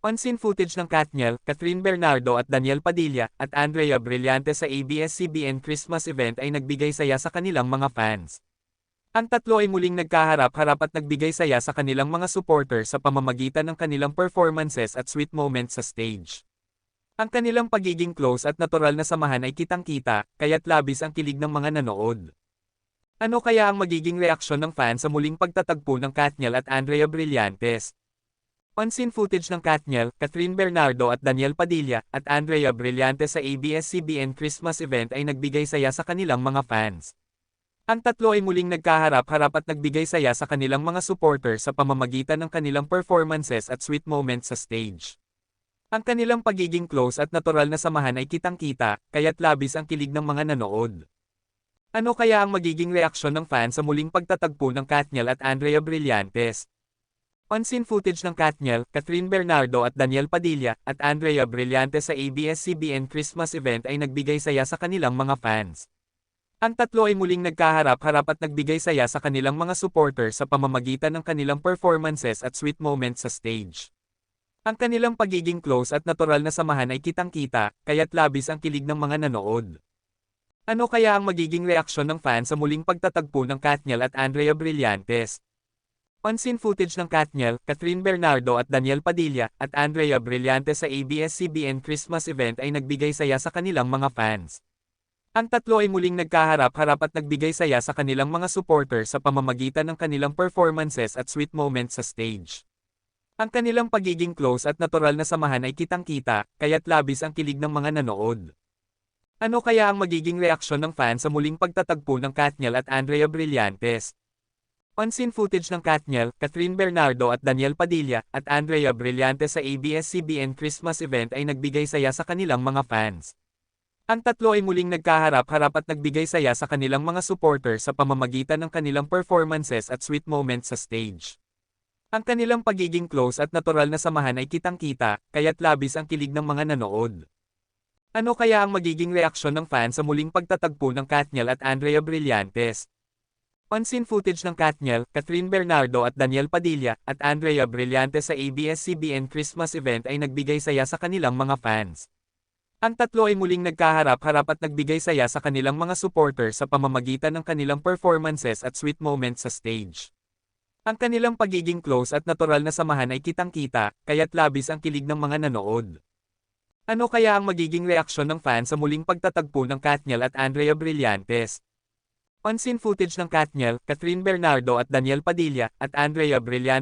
On-scene footage ng Katniel, Catherine Bernardo at Daniel Padilla, at Andrea Brillante sa ABS-CBN Christmas event ay nagbigay saya sa kanilang mga fans. Ang tatlo ay muling nagkaharap-harap at nagbigay saya sa kanilang mga supporter sa pamamagitan ng kanilang performances at sweet moments sa stage. Ang kanilang pagiging close at natural na samahan ay kitang-kita, kaya't labis ang kilig ng mga nanood. Ano kaya ang magiging reaksyon ng fans sa muling pagtatagpo ng Katniel at Andrea Brillantes? On-scene footage ng Katniel, Catherine Bernardo at Daniel Padilla, at Andrea Brillante sa ABS-CBN Christmas event ay nagbigay saya sa kanilang mga fans. Ang tatlo ay muling nagkaharap-harap at nagbigay saya sa kanilang mga supporter sa pamamagitan ng kanilang performances at sweet moments sa stage. Ang kanilang pagiging close at natural na samahan ay kitang-kita, kaya't labis ang kilig ng mga nanood. Ano kaya ang magiging reaksyon ng fans sa muling pagtatagpo ng Katniel at Andrea Brillantes? On-scene footage ng Katniel, Catherine Bernardo at Daniel Padilla, at Andrea Brillante sa ABS-CBN Christmas event ay nagbigay saya sa kanilang mga fans. Ang tatlo ay muling nagkaharap-harap at nagbigay saya sa kanilang mga supporter sa pamamagitan ng kanilang performances at sweet moments sa stage. Ang kanilang pagiging close at natural na samahan ay kitang-kita, kaya't labis ang kilig ng mga nanood. Ano kaya ang magiging reaksyon ng fans sa muling pagtatagpo ng Katniel at Andrea Brillantes? On-scene footage ng Katniel, Catherine Bernardo at Daniel Padilla, at Andrea Brillante sa ABS-CBN Christmas event ay nagbigay saya sa kanilang mga fans. Ang tatlo ay muling nagkaharap-harap at nagbigay saya sa kanilang mga supporter sa pamamagitan ng kanilang performances at sweet moments sa stage. Ang kanilang pagiging close at natural na samahan ay kitang-kita, kaya't labis ang kilig ng mga nanood. Ano kaya ang magiging reaksyon ng fans sa muling pagtatagpo ng Katniel at Andrea Brillantes? On-scene footage ng Katniel, Catherine Bernardo at Daniel Padilla, at Andrea Brillante sa ABS-CBN Christmas event ay nagbigay saya sa kanilang mga fans. Ang tatlo ay muling nagkaharap-harap at nagbigay saya sa kanilang mga supporter sa pamamagitan ng kanilang performances at sweet moments sa stage. Ang kanilang pagiging close at natural na samahan ay kitang-kita, kaya't labis ang kilig ng mga nanood. Ano kaya ang magiging reaksyon ng fans sa muling pagtatagpo ng Katniel at Andrea Brillantes? On-scene footage ng Katniel, Catherine Bernardo at Daniel Padilla, at Andrea Brillante sa ABS-CBN Christmas event ay nagbigay saya sa kanilang mga fans. Ang tatlo ay muling nagkaharap-harap at nagbigay saya sa kanilang mga supporter sa pamamagitan ng kanilang performances at sweet moments sa stage. Ang kanilang pagiging close at natural na samahan ay kitang-kita, kaya't labis ang kilig ng mga nanood. Ano kaya ang magiging reaksyon ng fans sa muling pagtatagpo ng Katniel at Andrea Brillantes? On-scene footage ng Katniel, Catherine Bernardo at Daniel Padilla, at Andrea Brillante